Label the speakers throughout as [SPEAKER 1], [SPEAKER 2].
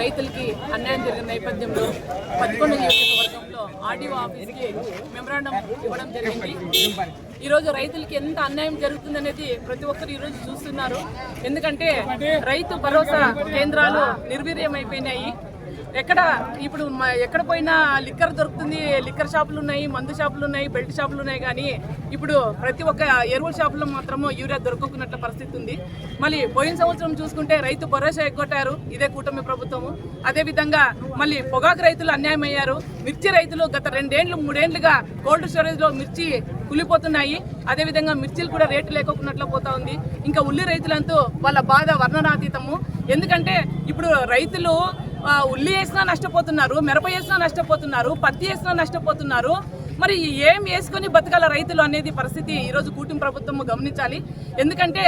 [SPEAKER 1] రైతులకి అన్యాయం జరిగిన నేపథ్యంలో పదకొండు నియోజకవర్గంలో ఆర్డీఓ ఆఫీస్కి మెమరాండం ఇవ్వడం జరిగింది. ఈరోజు రైతులకి ఎంత అన్యాయం జరుగుతుందనేది ప్రతి ఒక్కరు ఈరోజు చూస్తున్నారు. ఎందుకంటే రైతు భరోసా కేంద్రాలు నిర్వీర్యమైపోయినాయి. ఎక్కడ ఇప్పుడు మ- ఎక్కడ పోయినా లిక్కర్ దొరుకుతుంది. లిక్కర్ షాపులు ఉన్నాయి మందు షాపులు ఉన్నాయి బెల్ట్ షాపులు ఉన్నాయి కానీ ఇప్పుడు ప్రతి ఒక్క ఎరువుల షాపులో మాత్రము యూరియా దొరకకున్నట్ల పరిస్థితి ఉంది. మళ్ళీ పోయిన సంవత్సరం చూసుకుంటే రైతు భరోసా ఎగ్గొట్టారు. ఇదే కూటమి ప్రభుత్వము. అదేవిధంగా మళ్ళీ పొగాకు రైతులు అన్యాయం అయ్యారు. మిర్చి రైతులు గత రెండేండ్లు మూడేండ్లుగా కోల్డ్ స్టోరేజ్లో మిర్చి కులిపోతున్నాయి అదేవిధంగా మిర్చిలు కూడా రేటు లేకోకున్నట్లు పోతా ఉంది. ఇంకా ఉల్లి రైతులంతా వాళ్ళ బాధ వర్ణనాతీతము. ఎందుకంటే ఇప్పుడు రైతులు ఉల్లి వేసినా నష్టపోతున్నారు మిరప వేసినా నష్టపోతున్నారు పత్తి వేసినా నష్టపోతున్నారు. మరి ఏం వేసుకొని బతకాల రైతులు అనేది పరిస్థితి ఈరోజు కూటమి ప్రభుత్వం గమనించాలి. ఎందుకంటే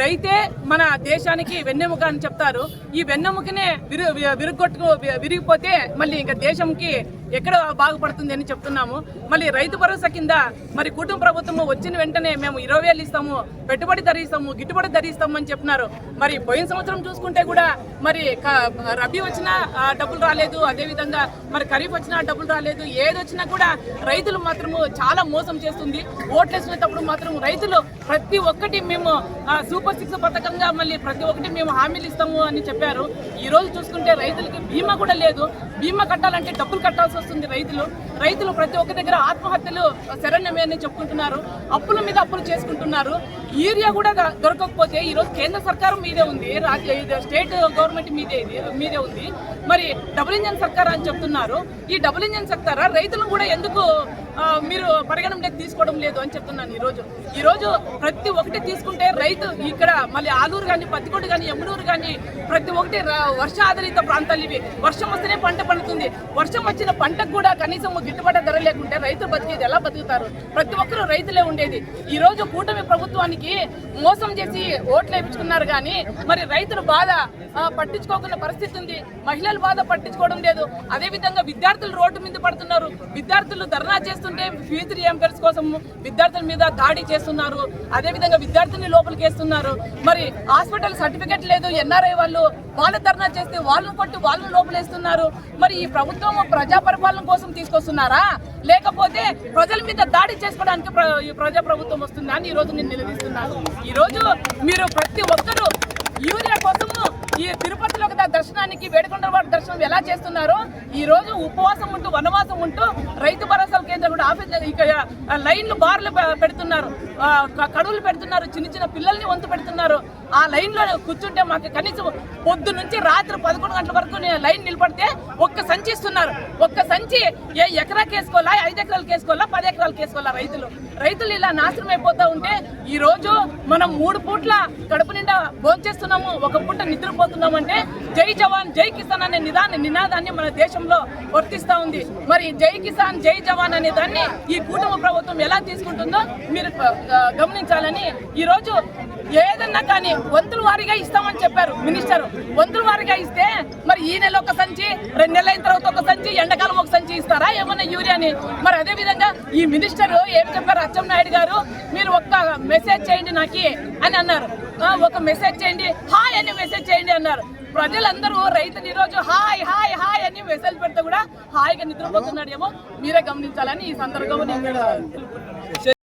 [SPEAKER 1] రైతే మన దేశానికి వెన్నెముక అని చెప్తారు. ఈ వెన్నెముకనే విరు విరుగొట్టుకు విరిగిపోతే మళ్ళీ ఇంకా దేశంకి ఎక్కడ బాగుపడుతుంది అని చెప్తున్నాము. మళ్ళీ రైతు భరోసా కింద మరి కుటుంబ ప్రభుత్వం వచ్చిన వెంటనే మేము ఇరవై వేలు ఇస్తాము పెట్టుబడి ధర ఇస్తాము గిట్టుబడి ధర ఇస్తాము అని చెప్పినారు మరి పోయిన సంవత్సరం చూసుకుంటే కూడా మరి క- రబీ వచ్చినా డబ్బులు రాలేదు. అదేవిధంగా మరి ఖరీఫ్ వచ్చినా డబ్బులు రాలేదు. ఏది వచ్చినా కూడా రైతులు మాత్రము చాలా మోసం చేస్తుంది. ఓట్లు వేసినప్పుడు మాత్రం రైతులు ప్రతి ఒక్కటి మేము సూపర్ సిక్స్ పథకంగా మళ్ళీ ప్రతి ఒక్కటి మేము హామీలు ఇస్తాము అని చెప్పారు. ఈరోజు చూసుకుంటే రైతులకి బీమా కూడా లేదు. బీమా కట్టాలంటే డబ్బులు కట్టాల్సి వస్తుంది రైతులు. రైతులు ప్రతి ఒక్క దగ్గర ఆత్మహత్యలు శరణ్యమే అని చెప్పుకుంటున్నారు. అప్పుల మీద అప్పులు చేసుకుంటున్నారు. యూరియా కూడా దొరకకపోతే ఈ రోజు కేంద్ర సర్కారం మీదే ఉంది. రాజ్య స్టేట్ గవర్నమెంట్ మీదే ఇది మీదే ఉంది. మరి డబుల్ ఇంజన్ సర్కార్ అని చెప్తున్నారు. ఈ డబుల్ ఇంజన్ సర్కారా రైతులను కూడా ఎందుకు మీరు పరిగణనలోకి తీసుకోవడం లేదు అని చెప్తున్నాను ఈరోజు. ఈరోజు ప్రతి ఒక్కటి తీసుకుంటే రైతు ఇక్కడ మళ్ళీ ఆలూరు కానీ పత్తికొండ కానీ ఎమ్మడూరు కానీ ప్రతి ఒక్కటి వర్ష ఆధారిత ప్రాంతాలు ఇవి. వర్షం వస్తేనే పంట పండుతుంది. వర్షం వచ్చిన పంటకు కూడా కనీసం గిట్టుబాటు ధర లేకుంటే రైతులు బతికేది. ఎలా బతుకుతారు? ప్రతి ఒక్కరు రైతులే ఉండేది. ఈ రోజు కూటమి ప్రభుత్వానికి మోసం చేసి ఓట్లు వేయించుకున్నారు కానీ మరి రైతుల బాధ పట్టించుకోకున్న పట్టించుకోకుండా పరిస్థితి ఉంది. మహిళల బాధ పట్టించుకోవడం లేదు. అదే విధంగా విద్యార్థులు రోడ్డు మీద పడుతున్నారు. విద్యార్థులు ధర్నా చేస్తుంటే ఫీజు రియంబర్స్ కోసం విద్యార్థుల మీద దాడి చేస్తున్నారు. అదే విధంగా విద్యార్థుల్ని లోపలికి వేస్తున్నారు. మరి హాస్పిటల్ సర్టిఫికెట్ లేదు. ఎన్ఆర్ఐ వాళ్ళు వాళ్ళు ధర్నా చేస్తే వాళ్ళని కొట్టి వాళ్ళని లోపలేస్తున్నారు. మరి ఈ ప్రభుత్వం ప్రజా పరిపాలన కోసం తీసుకొస్తున్నారా? లేకపోతే ప్రజల మీద దాడి చేసుకోవడానికి ప్ర- ఈ ప్రజా ప్రభుత్వం వస్తుందా అని ఈ రోజు నేను నిలదీస్తున్నాను. ఈ రోజు మీరు ప్రతి ఒక్కరూ యూరియా కోసము ఈ తిరుపతిలో ఒక దర్శనానికి వేడుకొండవాడ దర్శనం ఎలా చేస్తున్నారో ఈ రోజు ఉపవాసం ఉంటూ వనవాసం ఉంటూ రైతు భరోసా కేంద్రం కూడా ఆఫీస్ ఇక్కడ లైన్లు బార్లు పెడుతున్నారు. కడువులు పెడుతున్నారు చిన్న చిన్న పిల్లల్ని వంతు పెడుతున్నారు. ఆ లైన్లో కూర్చుంటే మాకు కనీసం పొద్దు నుంచి రాత్రి పదకొండు గంటల వరకు లైన్ నిలబడితే ఒక్క సంచి ఇస్తున్నారు. ఒక్క సంచి ఏ ఎకరాకి వేసుకోవాలా ఐదు ఎకరాలకు వేసుకోవాలా పది ఎకరాలకు వేసుకోవాలా రైతులు? రైతులు ఇలా నాశనం అయిపోతా ఉంటే ఈ రోజు మనం మూడు పూట్ల కడుపు నిండా భోంచేస్తున్నాము ఒక పూట నిద్రపోతున్నామంటే జై జవాన్ జై కిసాన్ అనే నిదాన్ని నినాదాన్ని మన దేశంలో వర్తిస్తూ ఉంది. మరి జై కిసాన్ జై జవాన్ అనే దాన్ని ఈ కూటమి ప్రభుత్వం ఎలా తీసుకుంటుందో మీరు గమనించాలని ఈరోజు ఏదన్నా కానీ వంతుల వారీగా ఇస్తామని చెప్పారు మినిస్టర్. వంతుల వారీగా ఇస్తే మరి ఈ నెల ఒక సంచి రెండు నెలల తర్వాత ఒక సంచి ఎండాకాలం ఒక సంచి ఇస్తారా? ఏమన్నా యూరియాని మరి అదే విధంగా ఈ మినిస్టర్ ఏం చెప్పారు? అచ్చెన్నాయుడు గారు మీరు ఒక్క మెసేజ్ చేయండి నాకి అని అన్నారు. ఒక మెసేజ్ చేయండి. హాయ్ అని మెసేజ్ చేయండి అన్నారు. ప్రజలందరూ రైతులు ఈరోజు హాయ్ హాయ్ హాయ్ అని మెసేజ్ పెడితే కూడా హాయిగా నిద్రపోతున్నాడేమో. మీరే గమనించాలని ఈ సందర్భంగా నేను